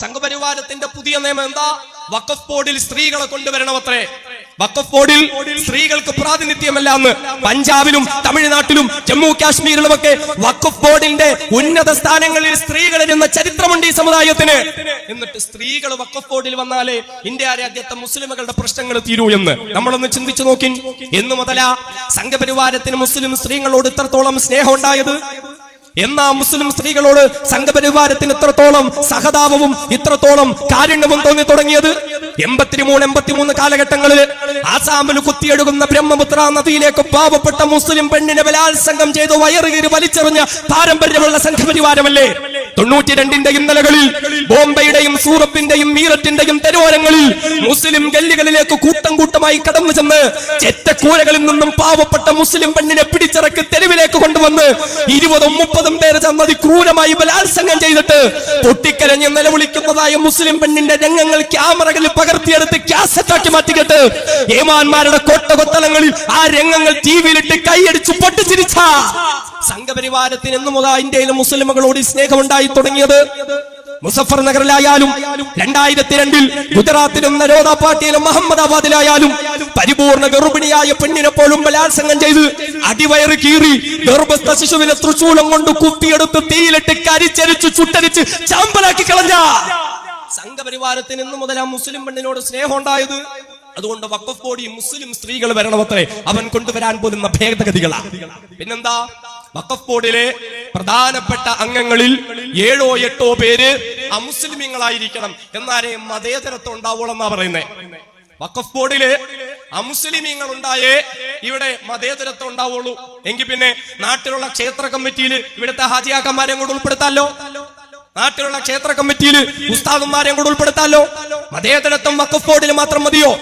സംഘപരിവാരത്തിന്റെ പുതിയ നിയമം എന്താ? വഖഫ് ബോർഡിൽ സ്ത്രീകളെ കൊണ്ടുവരണമത്രേ. വഖഫ് ബോർഡിൽ സ്ത്രീകൾക്ക് പ്രാതിനിധ്യമല്ല എന്ന് പഞ്ചാബിലും തമിഴ്നാട്ടിലും ജമ്മു കാശ്മീരിലുമൊക്കെ വഖഫ് ബോർഡിന്റെ ഉന്നത സ്ഥാനങ്ങളിൽ സ്ത്രീകൾ ഇരുന്ന ചരിത്രമുണ്ട് ഈ സമുദായത്തിന്. എന്നിട്ട് സ്ത്രീകൾ വഖഫ് ബോർഡിൽ വന്നാലേ ഇന്ത്യ രാജ്യത്തെ മുസ്ലിമുകളുടെ പ്രശ്നങ്ങൾ തീരൂ എന്ന്. നമ്മളൊന്ന് ചിന്തിച്ചു നോക്കി എന്നു മുതലാ സംഘപരിവാരത്തിന് മുസ്ലിം സ്ത്രീകളോട് ഇത്രത്തോളം സ്നേഹം ഉണ്ടായത് എന്നാ മുസ്ലിം സ്ത്രീകളോട് സംഘപരിവാരത്തിന് ഇത്രത്തോളം സഹതാപവും ഇത്രത്തോളം കാരുണ്യവും തോന്നി തുടങ്ങിയത്? എൺപത്തിമൂന്ന് എൺപത്തിമൂന്ന് കാലഘട്ടങ്ങളിൽ ആസാമിൽ കുത്തിയെടുക്കുന്ന ബ്രഹ്മപുത്ര നദിയിലേക്ക് പാവപ്പെട്ട മുസ്ലിം പെണ്ണിനെ ബലാത്സംഗം ചെയ്ത് വയറുകീറി വലിച്ചെറിഞ്ഞ പാരമ്പര്യമുള്ള സംഘപരിവാരമല്ലേ? തൊണ്ണൂറ്റി രണ്ടിന്റെ നിലകളിൽ ബോംബെയുടെയും സൂറത്തിന്റെയും മീററ്റിന്റെയും തെരുവോരങ്ങളിൽ മുസ്ലിം ഗല്ലികളിലേക്ക് കൂട്ടം കൂട്ടമായി കടന്നു ചെന്ന് ചെറ്റക്കൂരകളിൽ നിന്നും പാവപ്പെട്ട മുസ്ലിം പെണ്ണിനെ പിടിച്ചിറക്കി തെരുവിലേക്ക് കൊണ്ടുവന്ന് ഇരുപതും മുപ്പതും പേരെ ചെന്നത് ക്രൂരമായി ബലാത്സംഗം ചെയ്തിട്ട് പൊട്ടിക്കരഞ്ഞ് നിലവിളിക്കുന്നതായ മുസ്ലിം പെണ്ണിന്റെ രംഗങ്ങൾ ക്യാമറകളിൽ പകർത്തിയെടുത്ത് ക്യാസറ്റാക്കി മാറ്റിക്കിട്ട് ഏമാന്മാരുടെ കൊട്ടകൊത്തലങ്ങളിൽ ആ രംഗങ്ങൾ ടി വിയിലിട്ട് കൈയടിച്ച് പൊട്ടിച്ചിരിച്ച സംഘപരിവാരത്തിന് എന്നു മുതൽ ഇന്ത്യയിലെ മുസ്ലിമുകളോട് സ്നേഹം സ്നേഹമുണ്ടായി തുടങ്ങിയത്. മുസഫർ നഗറിലായാലും രണ്ടായിരത്തി രണ്ടിൽ ഗുജറാത്തിലും നരോദ പാർട്ടിയിലും അഹമ്മദാബാദിലായാലും പരിപൂർണ ഗർഭിണിയായ പെണ്ണിനെ പോലും ബലാത്സംഗം ചെയ്ത് അടിവയറ് കീറി ഗർഭസ്ഥ ശിശുവിനെ തൃശൂലം കൊണ്ട് കുത്തിയെടുത്ത് തീയിലിട്ട് കരിച്ചരിച്ച് ചുട്ടരിച്ച് ചാമ്പലാക്കി കളഞ്ഞ. സംഘപരിവാരത്തിന് ഇന്നു മുതൽ ആ മുസ്ലിം പെണ്ണിനോട് സ്നേഹം ഉണ്ടായത് അതുകൊണ്ട് വക്കഫ് ബോഡി മുസ്ലിം സ്ത്രീകൾ വരണമത്രേ. അവൻ കൊണ്ടുവരാൻ പോലുന്ന ഭേദഗതികളാണ് പിന്നെന്താ? വഖഫ് ബോർഡിലെ പ്രധാനപ്പെട്ട അംഗങ്ങളിൽ ഏഴോ എട്ടോ പേര് അമുസ്ലിമീങ്ങളായിരിക്കണം. എന്നാലേ മതേതരത്വം ഉണ്ടാവുള്ളൂ എന്നാ പറയുന്നേ. വഖഫ് ബോർഡിൽ അമുസ്ലിമീങ്ങൾ ഉണ്ടായേ ഇവിടെ മതേതരത്വം ഉണ്ടാവുള്ളൂ. എങ്കിൽ പിന്നെ നാട്ടിലുള്ള ക്ഷേത്ര കമ്മിറ്റിയിൽ ഇവിടുത്തെ ഹാജിയാക്കന്മാരെയും കൂടെ ഉൾപ്പെടുത്താലോ? നാട്ടിലുള്ള ക്ഷേത്ര കമ്മിറ്റിയിൽ ഉസ്താദന്മാരെയും കൂടെ ഉൾപ്പെടുത്താലോ? മതേതരത്വം വഖഫ് ബോർഡിൽ മാത്രം മതിയോ?